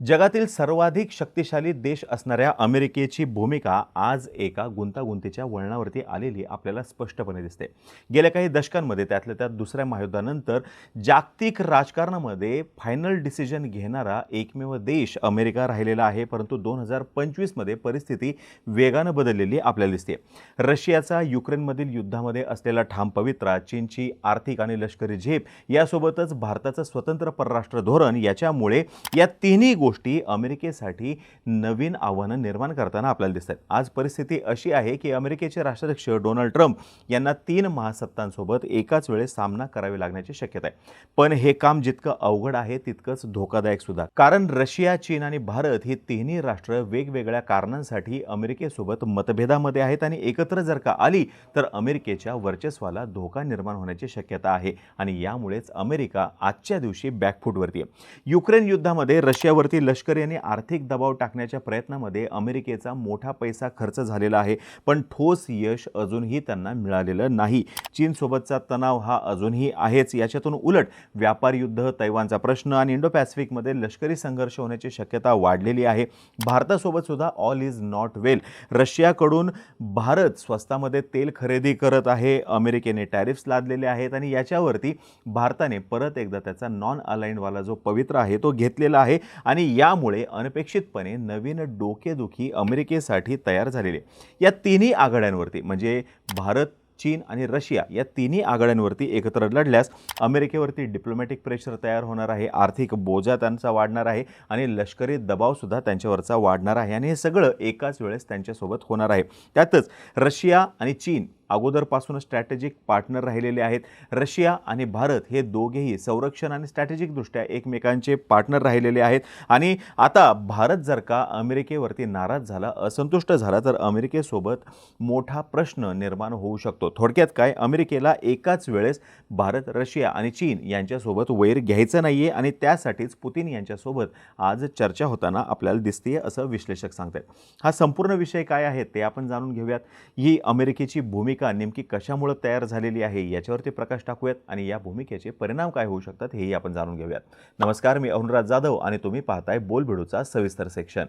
जगातील सर्वाधिक शक्तिशाली देश असणाऱ्या अमेरिकेची भूमिका आज एका गुंतागुंतीच्या वळणावरती आलेली आपल्याला स्पष्टपणे दिसते. गेल्या काही दशकांमध्ये त्यातल्या त्यात दुसऱ्या महायुद्धानंतर जागतिक राजकारणामध्ये फायनल डिसिजन घेणारा एकमेव देश अमेरिका राहिलेला आहे परंतु दोन हजार पंचवीसमध्ये परिस्थिती वेगानं बदललेली आपल्याला दिसते. रशियाचा युक्रेनमधील युद्धामध्ये असलेला ठाम पवित्रा चीनची आर्थिक आणि लष्करी झेप यासोबतच भारताचं स्वतंत्र परराष्ट्र धोरण याच्यामुळे या तिन्ही गोष्टी अमेरिकेसाठी नवीन आव्हानं निर्माण करताना आपल्याला दिसत आहेत आज परिस्थिती अशी आहे की अमेरिकेचे राष्ट्राध्यक्ष डोनाल्ड ट्रम्प यांना तीन महासत्तांसोबत एकाच वेळेस सामना करावी लागण्याची शक्यता आहे पण हे काम जितकं अवघड आहे तितकंच धोकादायक सुद्धा. कारण रशिया चीन आणि भारत ही तिन्ही राष्ट्र वेगवेगळ्या कारणांसाठी अमेरिकेसोबत मतभेदामध्ये आहेत आणि एकत्र जर का आली तर अमेरिकेच्या वर्चस्वाला धोका निर्माण होण्याची शक्यता आहे आणि यामुळेच अमेरिका आजच्या दिवशी बॅकफूटवरती आहे. युक्रेन युद्धामध्ये रशियावरती लष्करी आणि आर्थिक दबाव टाकण्याच्या प्रयत्नामध्ये अमेरिकेचा मोठा पैसा खर्च झालेला आहे पण ठोस यश अजूनही त्यांना मिळालेलं नाही. चीनसोबतचा तणाव हा अजूनही आहेच. याच्यातून उलट व्यापार युद्ध तैवानचा प्रश्न आणि इंडो पॅसिफिकमध्ये लष्करी संघर्ष होण्याची शक्यता वाढलेली आहे. भारतासोबत सुद्धा ऑल इज नॉट वेल रशियाकडून भारत स्वस्तामध्ये तेल खरेदी करत आहे. अमेरिकेने टॅरिफ्स लादलेले आहेत आणि याच्यावरती भारताने परत एकदा त्याचा नॉन अलाइनवाला जो पवित्र आहे तो घेतलेला आहे. आणि यामुळे अनपेक्षितपणे नवीन डोकेदुखी अमेरिकेसाठी तयार झालेली आहे. या तिन्ही आघाड्यांवरती म्हणजे भारत चीन आणि रशिया या तिन्ही आघाड्यांवरती एकत्र लढल्यास अमेरिकेवरती डिप्लोमॅटिक प्रेशर तयार होणार आहे आर्थिक बोजा त्यांचा वाढणार आहे आणि लष्करी दबावसुद्धा त्यांच्यावरचा वाढणार आहे. आणि हे सगळं एकाच वेळेस त्यांच्यासोबत होणार आहे. त्यातच रशिया आणि चीन अगोदरपासून स्ट्रॅटेजिक पार्टनर राहिलेले आहेत. रशिया आणि भारत हे दोघेही संरक्षण आणि स्ट्रॅटेजिकदृष्ट्या एकमेकांचे पार्टनर राहिलेले आहेत. आणि आता भारत जर का अमेरिकेवरती नाराज झाला असंतुष्ट झाला तर अमेरिकेसोबत मोठा प्रश्न निर्माण होऊ शकतो. थोडक्यात काय? अमेरिकेला एकाच वेळेस भारत रशिया आणि चीन यांच्यासोबत वैर घ्यायचं नाही आहे आणि त्यासाठीच पुतीन यांच्यासोबत आज चर्चा होताना आपल्याला दिसते असं विश्लेषक सांगतात हा संपूर्ण विषय काय आहे ते आपण जाणून घेऊयात. ही अमेरिकेची भूमिका भूमिका नेमकी कशामुळे तयार झालेली आहे याच्यावरती प्रकाश टाकूयात आणि या भूमिकेचे परिणाम काय होऊ शकतात हेही आपण जाणून घेऊयात. नमस्कार मी अरुणराज जाधव आणि तुम्ही पाहताय बोलबिडूचा सविस्तर सेक्शन.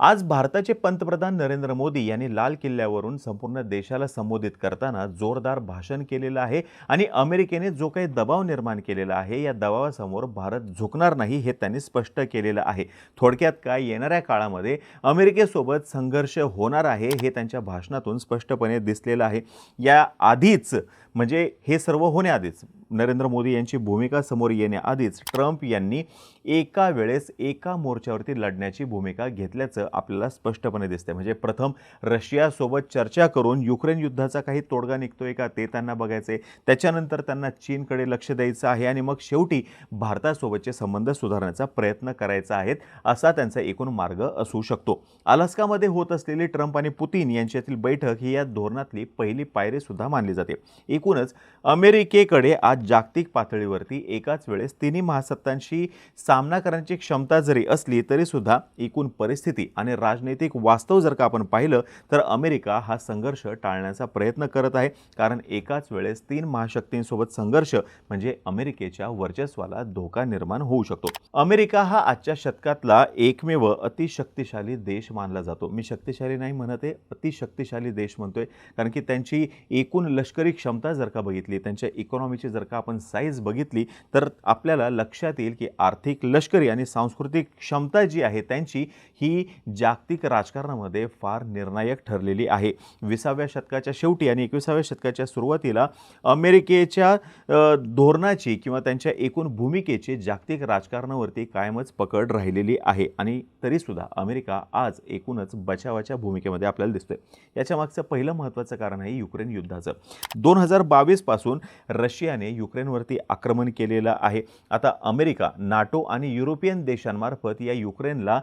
आज भारताचे पंतप्रधान नरेंद्र मोदी यांनी लाल किल्ल्यावरून संपूर्ण देशाला संबोधित करताना जोरदार भाषण केलेलं आहे आणि अमेरिकेने जो काही दबाव निर्माण केलेला आहे या दबावासमोर भारत झुकणार नाही हे त्यांनी स्पष्ट केलेलं आहे. थोडक्यात काय येणाऱ्या काळामध्ये अमेरिकेसोबत संघर्ष होणार आहे हे त्यांच्या भाषणातून स्पष्टपणे दिसलेलं आहे. या आधीच म्हणजे हे सर्व होण्याआधीच नरेंद्र मोदी यांची भूमिका समोर येण्याआधीच ट्रम्प यांनी एका वेळेस एका मोर्चावरती लढण्याची भूमिका घेतल्याचं आपल्याला स्पष्टपणे दिसते म्हणजे प्रथम रशियासोबत चर्चा करून युक्रेन युद्धाचा काही तोडगा निघतोय का ते त्यांना बघायचं आहे त्याच्यानंतर त्यांना चीनकडे लक्ष द्यायचं आहे आणि मग शेवटी भारतासोबतचे संबंध सुधारण्याचा प्रयत्न करायचा आहे असा त्यांचा एकूण मार्ग असू शकतो. अलास्कामध्ये होत असलेली ट्रम्प आणि पुतीन यांच्यातील बैठक ही या धोरणातली पहिली पायरीसुद्धा मानली जाते. एकूणच अमेरिकेकडे आज जागतिक पातळीवरती एकाच वेळेस तिन्ही महासत्तांशी सामना करण्याची क्षमता जरी असली तरीसुद्धा एकूण परिस्थिती आणि राजनैतिक वास्तव जर का आपण पाहिलं तर अमेरिका हा संघर्ष टाळण्याचा प्रयत्न करत आहे. कारण एकाच वेळेस तीन महाशक्तींसोबत संघर्ष म्हणजे अमेरिकेच्या वर्चस्वाला धोका निर्माण होऊ शकतो. अमेरिका हा आजच्या शतकातला एकमेव अतिशक्तिशाली देश मानला जातो. मी शक्तिशाली नाही म्हणत आहे अतिशक्तिशाली देश म्हणतोय. कारण की त्यांची एकूण लष्करी क्षमता जर का बघितली त्यांच्या इकॉनॉमीची जर का आपण साईज बघितली तर आपल्याला लक्षात येईल की आर्थिक लष्करी आणि सांस्कृतिक क्षमता जी आहे त्यांची ही जागतिक राजकारणामध्ये फार निर्णायक ठरलेली आहे. विसाव्या शतकाच्या शेवटी आणि एकविसाव्या शतकाच्या सुरुवातीला अमेरिकेच्या धोरणाची किंवा त्यांच्या एकूण भूमिकेची जागतिक राजकारणावरती कायमच पकड राहिलेली आहे. आणि तरीसुद्धा अमेरिका आज एकूणच बचावाच्या भूमिकेमध्ये आपल्याला दिसतोय. याच्या मागचं पहिलं महत्त्वाचं कारण आहे युक्रेन युद्धाचं. दोन हजार बावीसपासून रशियाने युक्रेनवरती आक्रमण केलेलं आहे. आता अमेरिका नाटो आणि युरोपियन देशांमार्फत या युक्रेनला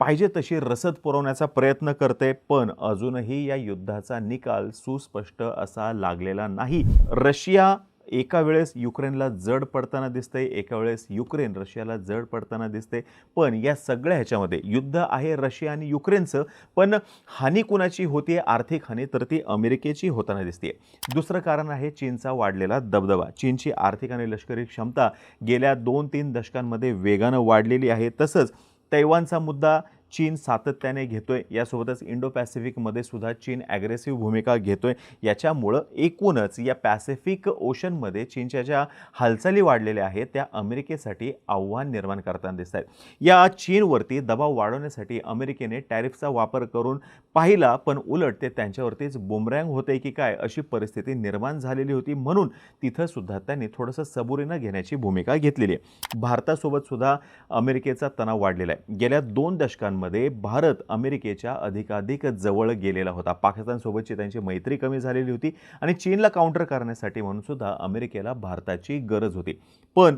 पाहिजे तशी रसद पुरवण्याचा प्रयत्न करते पण अजूनही या युद्धाचा निकाल सुस्पष्ट असा लागलेला नाही. रशिया एका वेळेस युक्रेनला जड पडताना दिसतंय एका वेळेस युक्रेन रशियाला जड पडताना दिसते पण या सगळ्या ह्याच्यामध्ये युद्ध आहे रशिया आणि युक्रेनचं पण हानी कुणाची होतीये? आर्थिक हानी तर ती अमेरिकेची होताना दिसते दुसरं कारण आहे चीनचा वाढलेला दबदबा. चीनची आर्थिक आणि लष्करी क्षमता गेल्या दोन तीन दशकांमध्ये वेगानं वाढलेली आहे. तसंच तैवानचा मुद्दा चीन सातत्याने घेतोय. यासोबतच इंडो पॅसिफिकमध्ये सुद्धा चीन ॲग्रेसिव्ह भूमिका घेतोय. याच्यामुळं एकूणच या पॅसिफिक ओशनमध्ये चीनच्या ज्या हालचाली वाढलेल्या आहेत त्या अमेरिकेसाठी आव्हान निर्माण करताना दिसत आहेत. या चीनवरती दबाव वाढवण्यासाठी अमेरिकेने टॅरिफचा वापर करून पाहिला पण उलट ते त्यांच्यावरतीच बुमरँग होते की काय अशी परिस्थिती निर्माण झालेली होती म्हणून तिथं सुद्धा त्यांनी थोडंसं सबुरीनं घेण्याची भूमिका घेतलेली आहे. भारतासोबत सुद्धा अमेरिकेचा तणाव वाढलेला आहे. गेल्या दोन दशकांमध्ये भारत अमेरिकेच्या अधिकाधिक जवळ गेलेला होता. पाकिस्तानसोबतची त्यांची मैत्री कमी झालेली होती आणि चीनला काउंटर करण्यासाठी म्हणून सुद्धा अमेरिकेला भारताची गरज होती. पण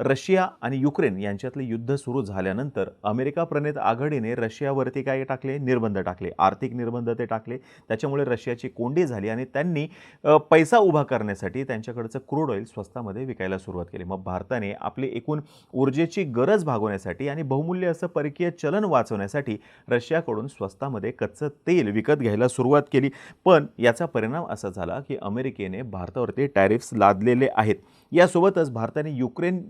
रशिया आणि युक्रेन यांच्यातलं युद्ध सुरू झाल्यानंतर अमेरिका प्रणित आघाडीने रशियावरती काय टाकले? निर्बंध टाकले. आर्थिक निर्बंध ते टाकले. त्याच्यामुळे रशियाची कोंडी झाली आणि त्यांनी पैसा उभा करण्यासाठी त्यांच्याकडचं क्रूड ऑइल स्वस्तामध्ये विकायला सुरुवात केली. मग भारताने आपली एकूण ऊर्जेची गरज भागवण्यासाठी आणि बहुमूल्य असं परकीय चलन वाचवण्यासाठी रशियाकडून स्वस्तामध्ये कच्चं तेल विकत घ्यायला सुरुवात केली. पण याचा परिणाम असा झाला की अमेरिकेने भारतावरती टॅरिफ्स लादलेले आहेत. यासोबतच भारताने युक्रेन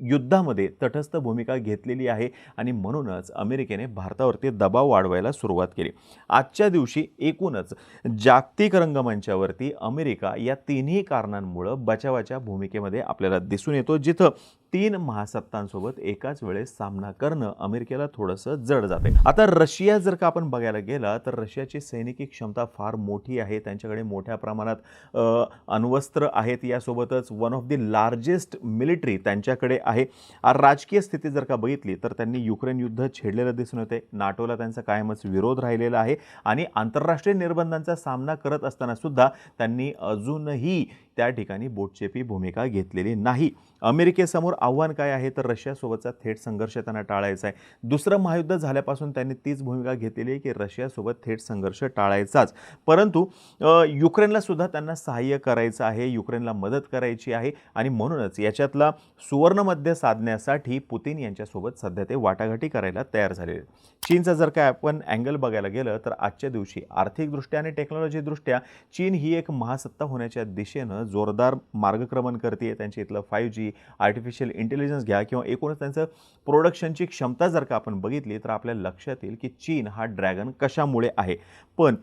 युद्धामध्ये तटस्थ भूमिका घेतलेली आहे आणि म्हणूनच अमेरिकेने भारतावरती दबाव वाढवायला सुरुवात केली. आजच्या दिवशी एकूणच जागतिक रंगमंचावरती अमेरिका या तिन्ही कारणांमुळं बचावाच्या भूमिकेमध्ये आपल्याला दिसून येतो जिथं तीन महासत्तांसोबत एकाच वेळेस सामना करणं अमेरिकेला थोडंसं जड जाते आता रशिया जर का आपण बघायला गेला तर रशियाची सैनिकी क्षमता फार मोठी आहे. त्यांच्याकडे मोठ्या प्रमाणात अण्वस्त्र आहेत. यासोबतच one of the largest military त्यांच्याकडे आहे. राजकीय स्थिती जर का बघितली तर त्यांनी युक्रेन युद्ध छेडलेलं दिसून येते नाटोला त्यांचा कायमच विरोध राहिलेला आहे. आणि आंतरराष्ट्रीय निर्बंधांचा सामना करत असताना सुद्धा त्यांनी अजूनही त्या ठिकाणी बोटचेपी भूमिका घेतलेली नाही. अमेरिकेसमोर आव्हान काय आहे? तर रशियासोबतचा थेट संघर्ष त्यांना टाळायचा आहे. दुसरं महायुद्ध झाल्यापासून त्यांनी तीच भूमिका घेतलेली आहे की रशियासोबत थेट संघर्ष टाळायचाच. परंतु युक्रेनला सुद्धा त्यांना सहाय्य करायचं आहे युक्रेनला मदत करायची आहे आणि म्हणूनच याच्यातला सुवर्णमध्य साधण्यासाठी पुतीन यांच्यासोबत सध्या ते वाटाघाटी करायला तयार झालेले चीनचा जर काय आपण अँगल बघायला गेलं तर आजच्या दिवशी आर्थिकदृष्ट्या आणि टेक्नॉलॉजीदृष्ट्या चीन ही एक महासत्ता होण्याच्या दिशेनं जोरदार मार्गक्रमण करते. त्यांच्या इथलं फाईव्ह जी आर्टिफिशियल इंटेलिजन्स घ्या किंवा एकूणच त्यांचं प्रोडक्शनची क्षमता जर का आपण बघितली तर आपल्या लक्षात येईल की चीन हा ड्रॅगन कशामुळे आहे. पण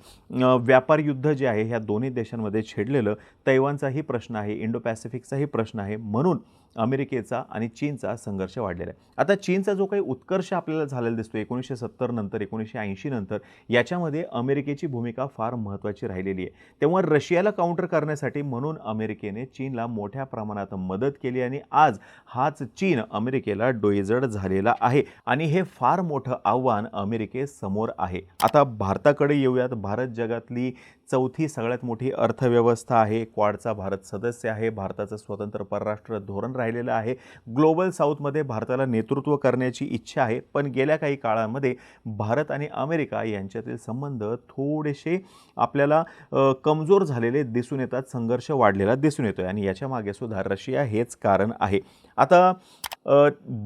व्यापार युद्ध जे आहे ह्या दोन्ही देशांमध्ये छेडलेलं तैवानचाही प्रश्न आहे इंडो पॅसिफिकचाही प्रश्न आहे. म्हणून अमेरिकेचा आणि चीनचा संघर्ष वाढलेला आहे. आता चीनचा जो काही उत्कर्ष आपल्याला झालेला दिसतो एकोणीसशे सत्तर नंतर एकोणीसशे ऐंशी नंतर याच्यामध्ये अमेरिकेची भूमिका फार महत्त्वाची राहिलेली आहे. तेव्हा रशियाला काउंटर करण्यासाठी म्हणून अमेरिकेने चीनला मोठ्या प्रमाणात मदत केली आणि आज हाच चीन अमेरिकेला डोईजड झालेला आहे. आणि हे फार मोठं आव्हान अमेरिकेसमोर आहे. आता भारताकडे येऊयात. भारत जगातली चौथी सगळ्यात मोठी अर्थव्यवस्था आहे. क्वाडचा भारत सदस्य आहे. भारताचं स्वतंत्र परराष्ट्र धोरण राहिलेलं आहे. ग्लोबल साऊथमध्ये भारताला नेतृत्व करण्याची इच्छा आहे. पण गेल्या काही काळामध्ये भारत आणि अमेरिका यांच्यातील संबंध थोडेसे आपल्याला कमजोर झालेले दिसून येतात. संघर्ष वाढलेला दिसून येतो आणि याच्या मागे सुद्धा रशिया हेच कारण आहे. आता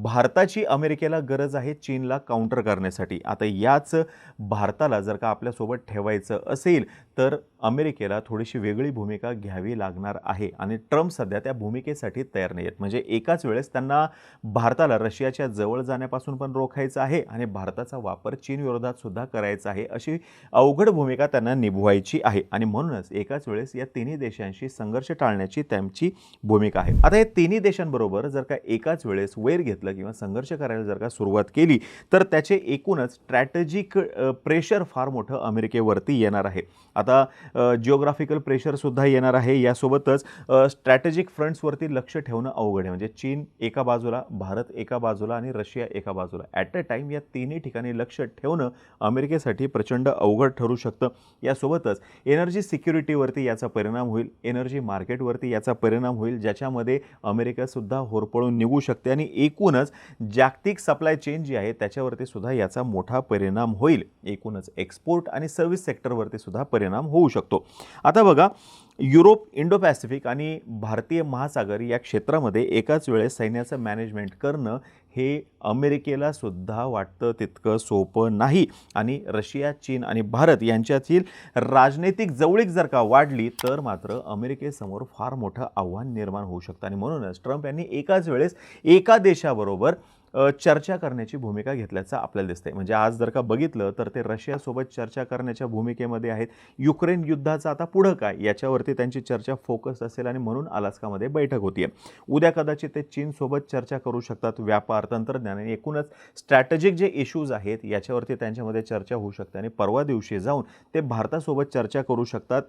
भारताची अमेरिकेला गरज आहे चीनला काउंटर करण्यासाठी. आता याच भारताला जर का आपल्यासोबत ठेवायचं असेल तर अमेरिकेला थोडीशी वेगळी भूमिका घ्यावी लागणार आहे आणि ट्रम्प सध्या त्या भूमिकेसाठी तयार नाही आहेत म्हणजे एकाच वेळेस त्यांना भारताला रशियाच्या जवळ जाण्यापासून पण रोखायचं आहे आणि भारताचा वापर चीन विरोधात सुद्धा करायचा आहे अशी अवघड भूमिका त्यांना निभवायची आहे. आणि म्हणूनच एकाच वेळेस या तिन्ही देशांशी संघर्ष टाळण्याची त्यांची भूमिका आहे. आता या तिन्ही देशांबरोबर जर का एकाच वेळेस वैर घेतलं किंवा संघर्ष करायला जर का सुरुवात केली तर त्याचे एकूणच स्ट्रॅटेजिक प्रेशर फार मोठं अमेरिकेवरती येणार आहे. आता जिओग्राफिकल प्रेशरसुद्धा येणार आहे. यासोबतच स्ट्रॅटेजिक फ्रंट्सवरती लक्ष ठेवणं अवघड आहे. म्हणजे चीन एका बाजूला भारत एका बाजूला आणि रशिया एका बाजूला. ॲट अ टाईम या तिन्ही ठिकाणी लक्ष ठेवणं अमेरिकेसाठी प्रचंड अवघड ठरू शकतं. यासोबतच एनर्जी सिक्युरिटीवरती याचा परिणाम होईल. एनर्जी मार्केटवरती याचा परिणाम होईल ज्याच्यामध्ये अमेरिकासुद्धा होरपळून निघू शकते. आणि एकूणच जागतिक सप्लाय चेन जी आहे त्याच्यावरती सुद्धा याचा मोठा परिणाम होईल. एकूणच एक्सपोर्ट आणि सर्व्हिस सेक्टरवरती सुद्धा परिणाम होऊ शकतो. शकतो. आता बघा युरोप इंडो पॅसिफिक आणि भारतीय महासागर या क्षेत्रामध्ये एकाच वेळेस सैन्याचं मॅनेजमेंट करणं हे अमेरिकेला सुद्धा वाटतं तितकं सोपं नाही. आणि रशिया चीन आणि भारत यांच्यातील राजनैतिक जवळीक जर का वाढली तर मात्र अमेरिकेसमोर फार मोठं आव्हान निर्माण होऊ शकतं. आणि म्हणूनच ट्रम्प यांनी एकाच वेळेस एका देशाबरोबर चर्चा करण्याची भूमिका घेतल्याचं आपल्याला दिसतंय. म्हणजे आज जर का बघितलं तर ते रशियासोबत चर्चा करण्याच्या भूमिकेमध्ये आहेत. युक्रेन युद्धाचं आता पुढं काय? याच्यावरती त्यांची चर्चा फोकस असेल आणि म्हणून अलास्कामध्ये बैठक होती आहे उद्या कदाचित ते चीनसोबत चर्चा करू शकतात व्यापार तंत्रज्ञान आणि एकूणच स्ट्रॅटेजिक जे इश्यूज आहेत याच्यावरती त्यांच्यामध्ये चर्चा होऊ शकते. आणि परवा दिवशी जाऊन ते भारतासोबत चर्चा करू शकतात.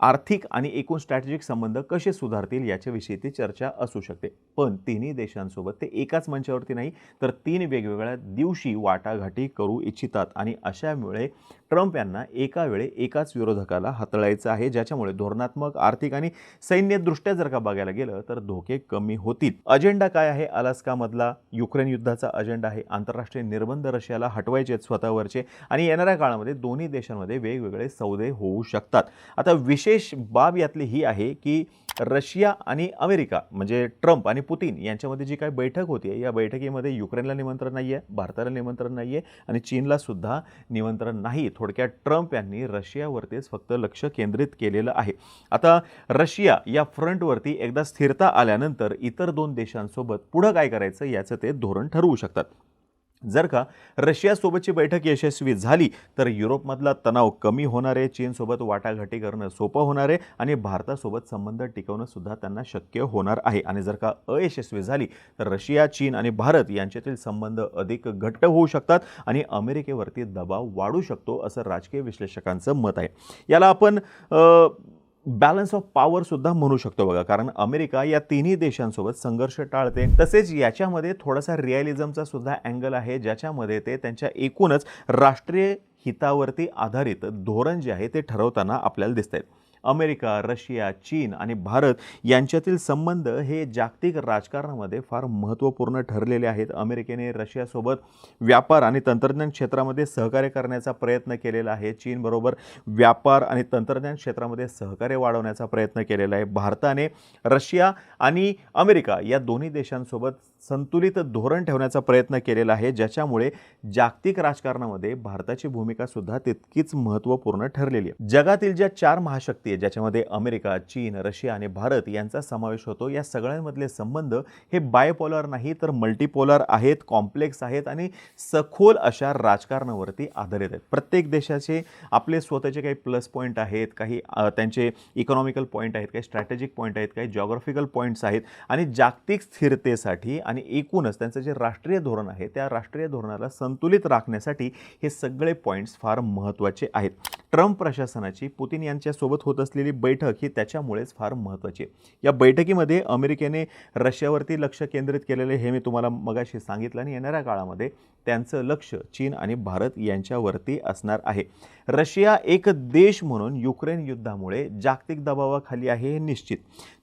आर्थिक आणि एकूण स्ट्रॅटेजिक संबंध कसे सुधारतील याच्याविषयी ती चर्चा असू शकते. पण तिन्ही देशांसोबत ते एकाच मंचावरती नाही तर तीन वेगवेगळ्या दिवशी वाटाघाटी करू इच्छितात आणि अशामुळे ट्रम्प यांना एका वेळी एकाच विरोधकाला हाताळायचं आहे ज्याच्यामुळे धोरणात्मक आर्थिक आणि सैन्यदृष्ट्या जर का बघायला गेलं तर धोके कमी होतील. अजेंडा काय आहे अलास्कामधला? युक्रेन युद्धाचा अजेंडा आहे. आंतरराष्ट्रीय निर्बंध रशियाला हटवायचे आहेत स्वतःवरचे आणि येणाऱ्या काळामध्ये दोन्ही देशांमध्ये वेगवेगळे सौदे होऊ शकतात. आता विशेष बाब यातली ही आहे की रशिया आणि अमेरिका म्हणजे ट्रम्प आणि पुतीन यांच्यामध्ये जी काही बैठक होती या बैठकीमध्ये युक्रेनला निमंत्रण नाही आहे भारताला निमंत्रण नाही आहे आणि चीनलासुद्धा निमंत्रण नाही. थोडक्यात ट्रम्प यांनी रशियावरतीच फक्त लक्ष केंद्रित केलेलं आहे. आता रशिया या फ्रंटवरती एकदा स्थिरता आल्यानंतर इतर दोन देशांसोबत पुढं काय करायचं याचं ते धोरण ठरवू शकतात. जर का रशियासोबतची बैठक यशस्वी झाली तर युरोपमधला तणाव कमी होणार आहे चीनसोबत वाटाघाटी करणं सोपं होणार आहे आणि भारतासोबत संबंध टिकवणं सुद्धा त्यांना शक्य होणार आहे. आणि जर का अयशस्वी झाली तर रशिया चीन आणि भारत यांच्यातील संबंध अधिक घट्ट होऊ शकतात आणि अमेरिकेवरती दबाव वाढू शकतो असं राजकीय विश्लेषकांचं मत आहे. याला आपण बॅलन्स ऑफ पॉवर सुद्धा म्हणू शकतो बघा. कारण अमेरिका या तिन्ही देशांसोबत संघर्ष टाळते. तसेच याच्यामध्ये थोडासा रिअलिझमचा सुद्धा अँगल आहे ज्याच्यामध्ये ते त्यांच्या एकूणच राष्ट्रीय हितावरती आधारित धोरण जे आहे ते ठरवताना आपल्याला दिसत आहेत अमेरिका रशिया चीन आणि भारत यांच्यातील संबंध हे जागतिक राजकारणामध्ये फार महत्त्वपूर्ण ठरलेले आहेत. अमेरिकेने रशियासोबत व्यापार आणि तंत्रज्ञान क्षेत्रामध्ये सहकार्य करण्याचा प्रयत्न केलेला आहे. चीनबरोबर व्यापार आणि तंत्रज्ञान क्षेत्रामध्ये सहकार्य वाढवण्याचा प्रयत्न केलेला आहे. भारताने रशिया आणि अमेरिका या दोन्ही देशांसोबत संतुलित धोरण ठेवण्याचा प्रयत्न केलेला आहे ज्याच्यामुळे जागतिक राजकारणामध्ये भारताची भूमिका सुद्धा तितकीच महत्त्वपूर्ण ठरलेली आहे. जगातील ज्या चार महाशक्ती आहेत ज्याच्यामध्ये अमेरिका चीन रशिया आणि भारत यांचा समावेश होतो या सगळ्यांमधले संबंध हे बायपोलर नाही तर मल्टीपोलर आहेत कॉम्प्लेक्स आहेत आणि सखोल अशा राजकारणावरती आधारित आहेत. प्रत्येक देशाचे आपले स्वतःचे काही प्लस पॉईंट आहेत काही त्यांचे इकॉनॉमिकल पॉईंट आहेत काही स्ट्रॅटेजिक पॉईंट आहेत काही जॉग्राफिकल पॉईंट्स आहेत आणि जागतिक स्थिरतेसाठी आणि एकूणच त्यांचं जे राष्ट्रीय धोरण आहे त्या राष्ट्रीय धोरणाला संतुलित राखण्यासाठी हे सगळे पॉईंट्स फार महत्त्वाचे आहेत. ट्रम्प प्रशासनाची पुतीन यांच्यासोबत होत असलेली बैठक ही त्याच्यामुळेच फार महत्त्वाची आहे. या बैठकीमध्ये अमेरिकेने रशियावरती लक्ष केंद्रित केलेले हे मी तुम्हाला मगाशी सांगितलं आणि येणाऱ्या काळामध्ये त्यांचं लक्ष चीन आणि भारत यांच्यावरती असणार आहे. रशिया एक देश म्हणून युक्रेन युद्धामुळे जागतिक दबावाखाली आहे हे निश्चित.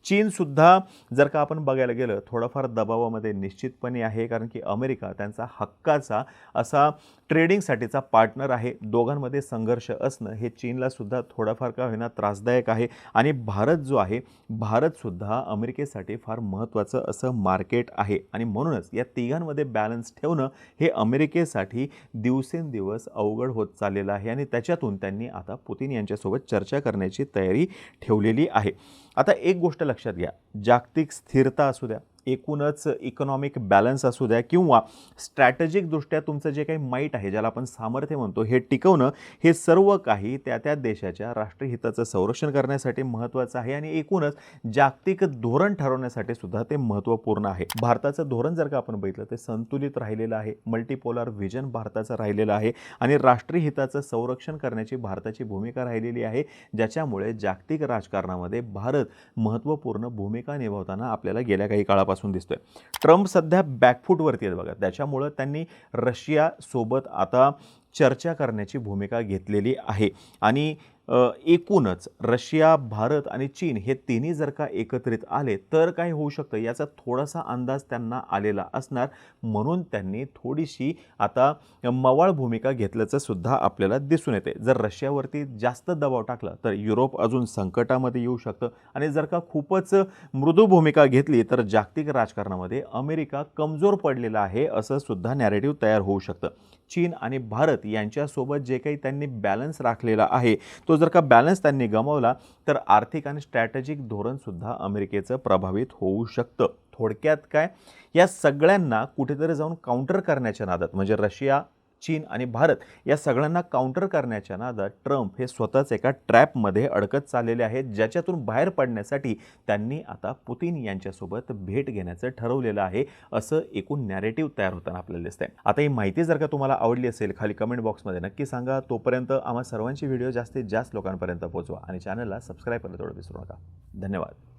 चीनसुद्धा जर का आपण बघायला गेलं थोडाफार दबावामध्ये निश्चितपणे आहे कारण की अमेरिका त्यांचा हक्काचा असा ट्रेडिंगसाठीचा पार्टनर आहे. दोघांमध्ये संघर्ष असणं हे चीनलासुद्धा थोडाफार का होईना त्रासदायक आहे. आणि भारत जो आहे भारतसुद्धा अमेरिकेसाठी फार महत्त्वाचं असं मार्केट आहे. आणि म्हणूनच या तिघांमध्ये बॅलन्स ठेवणं हे अमेरिकेसाठी दिवसेंदिवस अवघड होत चाललेलं आहे. आणि त्याच्यातून त्यांनी आता पुतीन यांच्यासोबत चर्चा करण्याची तयारी ठेवलेली आहे. आता एक गोष्ट लक्षात घ्या. जागतिक स्थिरता असू द्या एकूणच इकॉनॉमिक बॅलन्स असू द्या किंवा स्ट्रॅटेजिकदृष्ट्या तुमचं जे काही माईट आहे ज्याला आपण सामर्थ्य म्हणतो हे टिकवणं हे सर्व काही त्या त्या देशाच्या राष्ट्रीय हिताचं संरक्षण करण्यासाठी महत्त्वाचं आहे आणि एकूणच जागतिक धोरण ठरवण्यासाठी सुद्धा ते महत्त्वपूर्ण आहे. भारताचं धोरण जर का आपण बघितलं ते संतुलित राहिलेलं आहे. मल्टीपोलर व्हिजन भारताचं राहिलेलं आहे आणि राष्ट्रीय हिताचं संरक्षण करण्याची भारताची भूमिका राहिलेली आहे ज्याच्यामुळे जागतिक राजकारणामध्ये भारत महत्त्वपूर्ण भूमिका निभावताना आपल्याला गेल्या काही काळापासून दिसतोय. ट्रम्प सध्या बॅकफूटवरती आहेत बघा. त्याच्यामुळं त्यांनी रशियासोबत आता चर्चा करण्याची भूमिका घेतलेली आहे. आणि एकूणच रशिया भारत आणि चीन हे तिन्ही जर का एकत्रित आले तर काय होऊ शकतं. याचा थोडासा अंदाज त्यांना आलेला असणार. म्हणून त्यांनी थोडीशी आता मवाळ भूमिका घेतल्याचं सुद्धा आपल्याला दिसून येते. जर रशियावरती जास्त दबाव टाकला तर युरोप अजून संकटामध्ये येऊ शकतं. आणि जर का खूपच मृदू भूमिका घेतली तर जागतिक राजकारणामध्ये अमेरिका कमजोर पडलेला आहे असं सुद्धा नॅरेटिव्ह तयार होऊ शकतं. चीन आणि भारत यांच्यासोबत जे काही त्यांनी बॅलन्स राखलेला आहे तो जर का बॅलन्स त्यांनी गमावला तर आर्थिक आणि स्ट्रॅटेजिक धोरणसुद्धा अमेरिकेचं प्रभावित होऊ शकतं. थोडक्यात काय? या सगळ्यांना कुठेतरी जाऊन काउंटर करण्याच्या नादात म्हणजे रशिया चीन आणि भारत या सगळ्यांना काउंटर करण्याच्या नादात ट्रम्प हे स्वतःच एका ट्रॅपमध्ये अडकत चाललेले आहेत ज्याच्यातून बाहेर पडण्यासाठी त्यांनी आता पुतीन यांच्यासोबत भेट घेण्याचं ठरवलेलं आहे असं एकूण नॅरेटिव्ह तयार होताना आपल्याला दिसतंय. आता ही माहिती जर का तुम्हाला आवडली असेल खाली कमेंट बॉक्समध्ये नक्की सांगा. तोपर्यंत आम्हा सर्वांची व्हिडिओ जास्तीत जास्त लोकांपर्यंत पोहोचवा आणि चॅनलला सबस्क्राईब करायला थोडं विसरू नका. धन्यवाद.